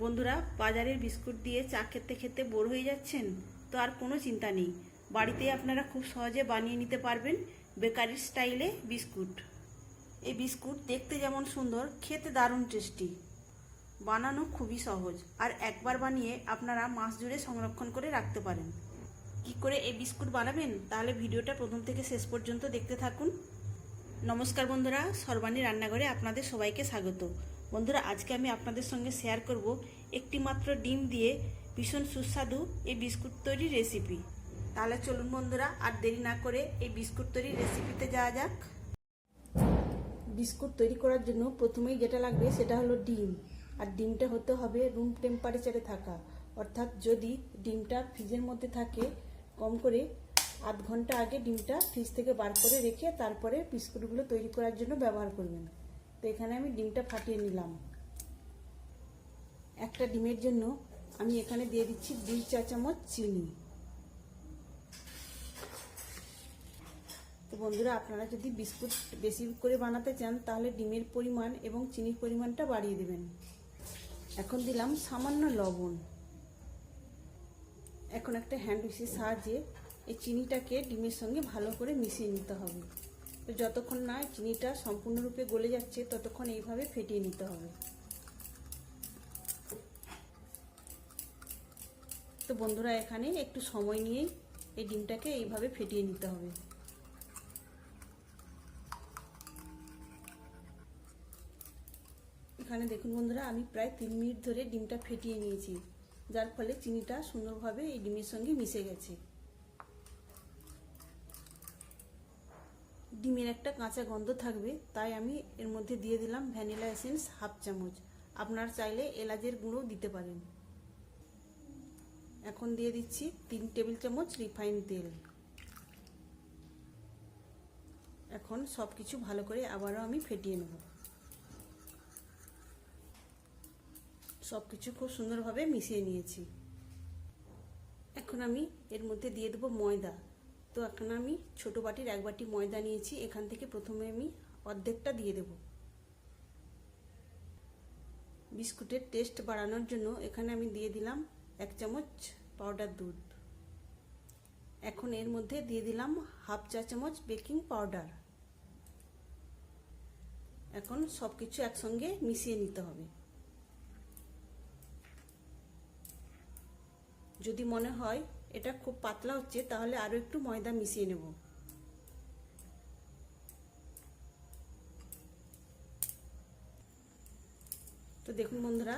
বন্ধুরা, বাজারের বিস্কুট দিয়ে চা খেতে খেতে বোর হয়ে যাচ্ছেন? তো আর কোনো চিন্তা নেই। বাড়িতে আপনারা খুব সহজে বানিয়ে নিতে পারবেন বেকারির স্টাইলে বিস্কুট। এই বিস্কুট দেখতে যেমন সুন্দর, খেতে দারুণ টেস্টি। বানানো খুবই সহজ। আর একবার বানিয়ে আপনারা মাস জুড়ে সংরক্ষণ করে রাখতে পারেন। কি করে এই বিস্কুট বানাবেন? তাহলে ভিডিওটা প্রথম থেকে শেষ পর্যন্ত দেখতে থাকুন। নমস্কার বন্ধুরা, সর্বাণী রান্নাঘরে আপনাদের সবাইকে স্বাগত। বন্ধুরা, আজকে আমি আপনাদের সঙ্গে শেয়ার করব একটি মাত্র ডিম দিয়ে ভীষণ সুস্বাদু এই বিস্কুট তৈরির রেসিপি তাহলে চলুন বন্ধুরা, আর দেরি না করে এই বিস্কুট তৈরির রেসিপিতে যাওয়া যাক। বিস্কুট তৈরি করার জন্য প্রথমেই যেটা লাগবে সেটা হলো ডিম। আর ডিমটা হতে হবে রুম টেম্পারেচারে থাকা। অর্থাৎ যদি ডিমটা ফ্রিজের মধ্যে থাকে, কম করে আধ ঘণ্টা আগে ডিমটা ফ্রিজ থেকে বার করে রেখে তারপরে বিস্কুটগুলো তৈরি করার জন্য ব্যবহার করবেন। তো এখানে আমি ডিমটা ফাটিয়ে নিলাম। একটা ডিমের জন্য আমি এখানে দিয়ে দিচ্ছি দুই চা চামচ চিনি। তো বন্ধুরা, আপনারা যদি বিস্কুট বেশি করে বানাতে চান, তাহলে ডিমের পরিমাণ এবং চিনির পরিমাণটা বাড়িয়ে দেবেন। এখন দিলাম সামান্য লবণ। এখন একটা হ্যান্ড উইসের সাহায্যে এই চিনিটাকে ডিমের সঙ্গে ভালো করে মিশিয়ে নিতে হবে। তো যতক্ষণ না চিনিটা সম্পূর্ণরূপে গলে যাচ্ছে, ততক্ষণ এইভাবে ফেটিয়ে নিতে হবে। তো বন্ধুরা, এখানে একটু সময় নিয়ে এই ডিমটাকে এইভাবে ফেটিয়ে নিতে হবে। এখানে দেখুন বন্ধুরা, আমি প্রায় তিন মিনিট ধরে ডিমটা ফেটিয়ে নিয়েছি, যার ফলে চিনিটা সুন্দরভাবে এই ডিমের সঙ্গে মিশে গেছে। ডিমের একটা কাঁচা গন্ধ থাকবে, তাই আমি এর মধ্যে দিয়ে দিলাম ভ্যানিলা এসেন্স হাফ চামচ। আপনার চাইলে এলাচের গুঁড়ো দিতে পারেন। এখন দিয়ে দিচ্ছি তিন টেবিল চামচ রিফাইন তেল। এখন সব কিছু ভালো করে আবারও আমি ফেটিয়ে নেব। সব কিছু খুব সুন্দরভাবে মিশিয়ে নিয়েছি। এখন আমি এর মধ্যে দিয়ে দেবো ময়দা। তো এখন আমি ছোট বাটির এক বাটি ময়দা নিয়েছি, এখান থেকে প্রথমে আমি অর্ধেকটা দিয়ে দেব। বিস্কুটের টেস্ট বাড়ানোর জন্য এখানে আমি দিয়ে দিলাম এক চামচ পাউডার দুধ। এখন এর মধ্যে দিয়ে দিলাম হাফ চা চামচ বেকিং পাউডার। এখন সব কিছু একসঙ্গে মিশিয়ে নিতে হবে। যদি মনে হয় এটা খুব পাতলা হচ্ছে, তাহলে আরও একটু ময়দা মিশিয়ে নেব। তো দেখুন বন্ধুরা,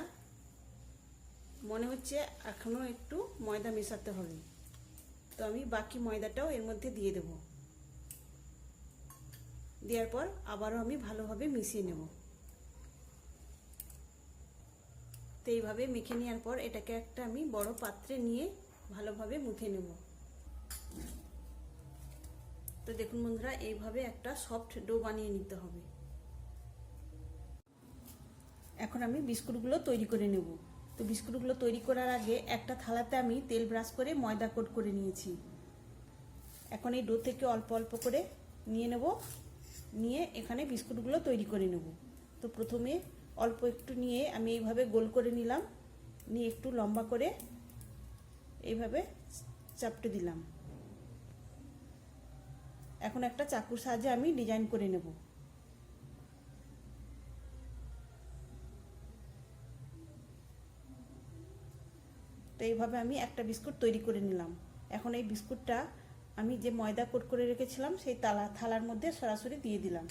মনে হচ্ছে এখনও একটু ময়দা মেশাতে হবে। তো আমি বাকি ময়দাটাও এর মধ্যে দিয়ে দেব। দেওয়ার পর আবারও আমি ভালোভাবে মিশিয়ে নেব। তো এইভাবে মেখে নেওয়ার পর এটাকে একটা আমি বড় পাত্রে নিয়ে ভালোভাবে মুখে নেব। তো দেখুন বন্ধুরা, এইভাবে একটা সফট ডো বানিয়ে নিতে হবে। এখন আমি বিস্কুটগুলো তৈরি করে নেব। তো বিস্কুটগুলো তৈরি করার আগে একটা থালাতে আমি তেল ব্রাশ করে ময়দা কোট করে নিয়েছি। এখন এই ডো থেকে অল্প অল্প করে নিয়ে নেব। নিয়ে এখানে বিস্কুটগুলো তৈরি করে নেব। তো প্রথমে অল্প একটু নিয়ে আমি এইভাবে গোল করে নিলাম। নিয়ে একটু লম্বা করে এইভাবে চাপটে দিলাম। এখন একটা চাকুর সাহায্যে আমি ডিজাইন করে নেব। তো এইভাবে আমি একটা বিস্কুট তৈরি করে নিলাম। এখন এই বিস্কুটটা আমি যে ময়দা কোট করে রেখেছিলাম, সেই তালা, থালার মধ্যে সরাসরি দিয়ে দিলাম।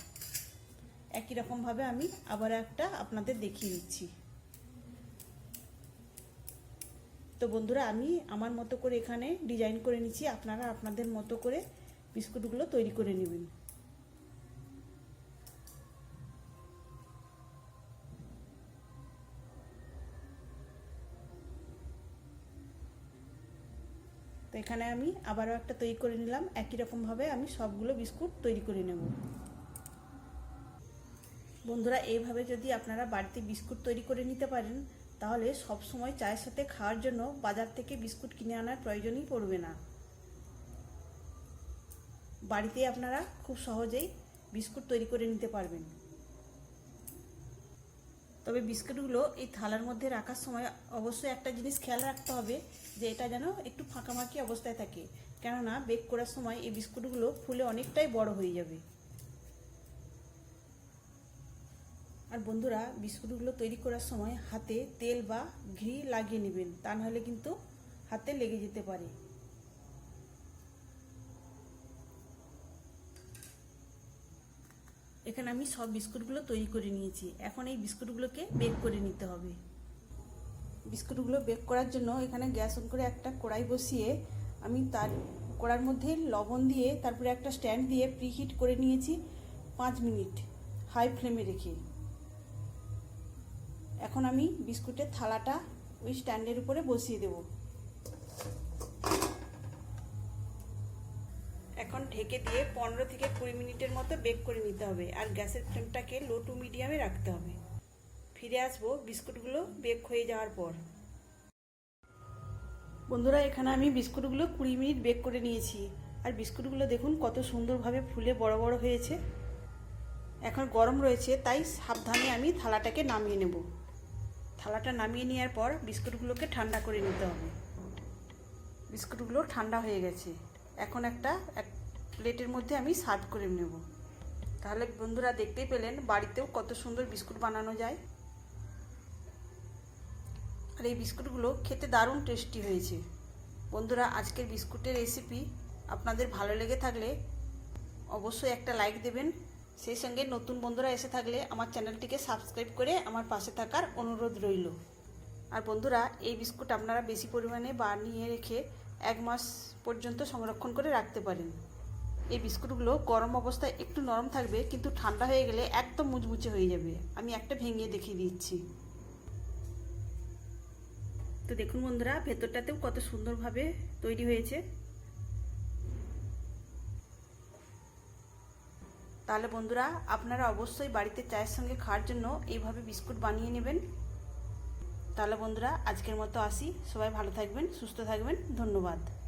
একই রকমভাবে আমি আবার একটা আপনাদের দেখিয়ে দিচ্ছি। তো বন্ধুরা, আমি আমার মতো করে এখানে ডিজাইন করে নিচ্ছি। আপনারা আপনাদের মতো করে বিস্কুটগুলো তৈরি করে নেবেন। তো এখানে আমি আবারও একটা তৈরি করে নিলাম। একই রকমভাবে আমি সবগুলো বিস্কুট তৈরি করে নেব। বন্ধুরা, এইভাবে যদি আপনারা বাড়িতে বিস্কুট তৈরি করে নিতে পারেন তাহলে সব সময় চায়ের সাথে খাওয়ার জন্য বাজার থেকে বিস্কুট কিনে আনার প্রয়োজনই পড়বে না। বাড়িতে আপনারা খুব সহজেই বিস্কুট তৈরি করে নিতে পারবেন। তবে বিস্কুটগুলো এই থালার মধ্যে রাখার সময় অবশ্যই একটা জিনিস খেয়াল রাখতে হবে যে এটা যেন একটু ফাঁকামাকি অবস্থায় থাকে। কেননা বেক করার সময় এই বিস্কুটগুলো ফুলে অনেকটাই বড় হয়ে যাবে। আর বন্ধুরা, বিস্কুটগুলো তৈরি করার সময় হাতে তেল বা ঘি লাগিয়ে নেবেন। তা নাহলে কিন্তু হাতে লেগে যেতে পারে। এখানে আমি সব বিস্কুটগুলো তৈরি করে নিয়েছি। এখন এই বিস্কুটগুলোকে বেক করে নিতে হবে। বিস্কুটগুলো বেক করার জন্য এখানে গ্যাস অন করে একটা কড়াই বসিয়ে আমি তার কড়ার মধ্যে লবণ দিয়ে তারপরে একটা স্ট্যান্ড দিয়ে প্রিহিট করে নিয়েছি পাঁচ মিনিট হাই ফ্লেমে রেখে। এখন আমি বিস্কুটের থালাটা ওই স্ট্যান্ডের উপরে বসিয়ে দেব। এখন ঢেকে দিয়ে পনেরো থেকে কুড়ি মিনিটের মতো বেক করে নিতে হবে আর গ্যাসের ফ্লেমটাকে লো টু মিডিয়ামে রাখতে হবে। ফিরে আসব বিস্কুটগুলো বেক হয়ে যাওয়ার পর। বন্ধুরা, এখানে আমি বিস্কুটগুলো কুড়ি মিনিট বেক করে নিয়েছি। আর বিস্কুটগুলো দেখুন কত সুন্দরভাবে ফুলে বড় বড় হয়েছে। এখন গরম রয়েছে, তাই সাবধানে আমি থালাটাকে নামিয়ে নেব। থালাটা নামিয়ে নেওয়ার পর বিস্কুটগুলোকে ঠান্ডা করে নিতে হবে। বিস্কুটগুলো ঠান্ডা হয়ে গেছে। এখন একটা, এক প্লেটের মধ্যে আমি সার্ভ করে নেব। তাহলে বন্ধুরা দেখতেই পেলেন, বাড়িতেও কত সুন্দর বিস্কুট বানানো যায়। আর এই বিস্কুটগুলো খেতে দারুণ টেস্টি হয়েছে। বন্ধুরা, আজকের বিস্কুটের রেসিপি আপনাদের ভালো লেগে থাকলে অবশ্যই একটা লাইক দেবেন। সেই সঙ্গে নতুন বন্ধুরা এসে থাকলে আমার চ্যানেলটিকে সাবস্ক্রাইব করে আমার পাশে থাকার অনুরোধ রইল। আর বন্ধুরা, এই বিস্কুট আপনারা বেশি পরিমাণে বানিয়ে রেখে এক মাস পর্যন্ত সংরক্ষণ করে রাখতে পারেন। এই বিস্কুটগুলো গরম অবস্থায় একটু নরম থাকবে, কিন্তু ঠান্ডা হয়ে গেলে একদম মুচমুচে হয়ে যাবে। আমি একটা ভেঙে দেখিয়ে দিচ্ছি। তো দেখুন বন্ধুরা, ভেতরটাতেও কত সুন্দরভাবে তৈরি হয়েছে। তাহলে বন্ধুরা, আপনারা অবশ্যই বাড়িতে চায়ের সঙ্গে খাওয়ার জন্য এইভাবে বিস্কুট বানিয়ে নেবেন। তাহলে বন্ধুরা, আজকের মতো আসি। সবাই ভালো থাকবেন, সুস্থ থাকবেন। ধন্যবাদ।